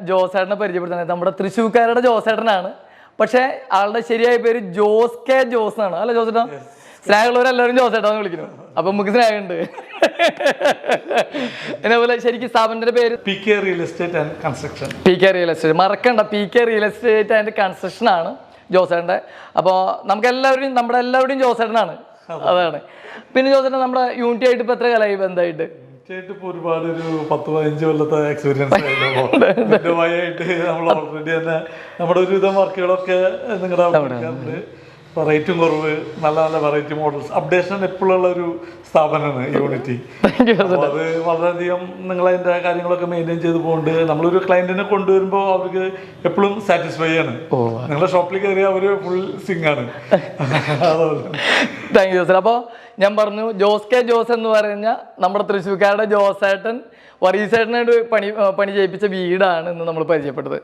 ജോസേട്ടനെ പരിചയപ്പെടുത്തുന്നത്. നമ്മുടെ തൃശ്ശൂർക്കാരുടെ ജോസേട്ടനാണ്. പക്ഷേ ആളുടെ ശരിയായ പേര് ജോസ് കെ ജോസ് ആണ് അല്ല ജോസേട്ടാ? സ്നേഹമുള്ളവരെല്ലാവരും ജോസേട്ടാന്ന് വിളിക്കുന്നു. അപ്പൊ നമുക്ക് സ്നേഹമുണ്ട്. അതേപോലെ ശരിക്കും സ്ഥാപനത്തിന്റെ പേര് P K real estate and construction P K real estate മറക്കണ്ട. P K real estate and construction ആണ് ജോസേട്ടന്റെ. അപ്പോൾ നമുക്ക് എല്ലാവരും നമ്മുടെ എല്ലാവരുടെയും ജോസേട്ടനാണ്. അതാണ്. പിന്നെ ജോസേട്ടൻ നമ്മുടെ യൂണിറ്റി ആയിട്ട് ഇപ്പോൾ എത്ര കാലമായി ബന്ധമായിട്ട്? തീർച്ചയായിട്ടും ഇപ്പോൾ ഒരുപാട് ഒരു പത്ത് പതിനഞ്ച് കൊല്ലത്തെ എക്സ്പീരിയൻസ് ആയിട്ട് നമ്മൾ ഓൾറെഡി തന്നെ നമ്മുടെ ഒരുവിധം വർക്കുകളൊക്കെ നിങ്ങളുടെ അവിടെ റേറ്റും കുറവ് നല്ല നല്ല വെറൈറ്റി മോഡൽസ് അപ്ഡേഷൻ എപ്പോഴുള്ള ഒരു സ്ഥാപനമാണ് യൂണിറ്റി അത് വളരെയധികം നിങ്ങൾ അതിന്റെ കാര്യങ്ങളൊക്കെ മെയിന്റെയിൻ ചെയ്ത് പോകുന്നുണ്ട് നമ്മളൊരു ക്ലയന്റിനെ കൊണ്ടുവരുമ്പോൾ അവർക്ക് എപ്പോഴും സാറ്റിസ്ഫൈ ആണ്. നിങ്ങളുടെ ഷോപ്പിൽ കയറി അവർ ഫുൾ സിംഗ് ആണ്. അപ്പോൾ ഞാൻ പറഞ്ഞു ജോസ് കെ ജോസ് എന്ന് പറഞ്ഞ നമ്മുടെ തൃശ്ശൂർക്കാരുടെ ജോസേട്ടൻ വറീസേട്ടനായിട്ട് പണി പണി ചെയ്യിപ്പിച്ച വീടാണ് ഇന്ന് നമ്മൾ പരിചയപ്പെട്ടത്.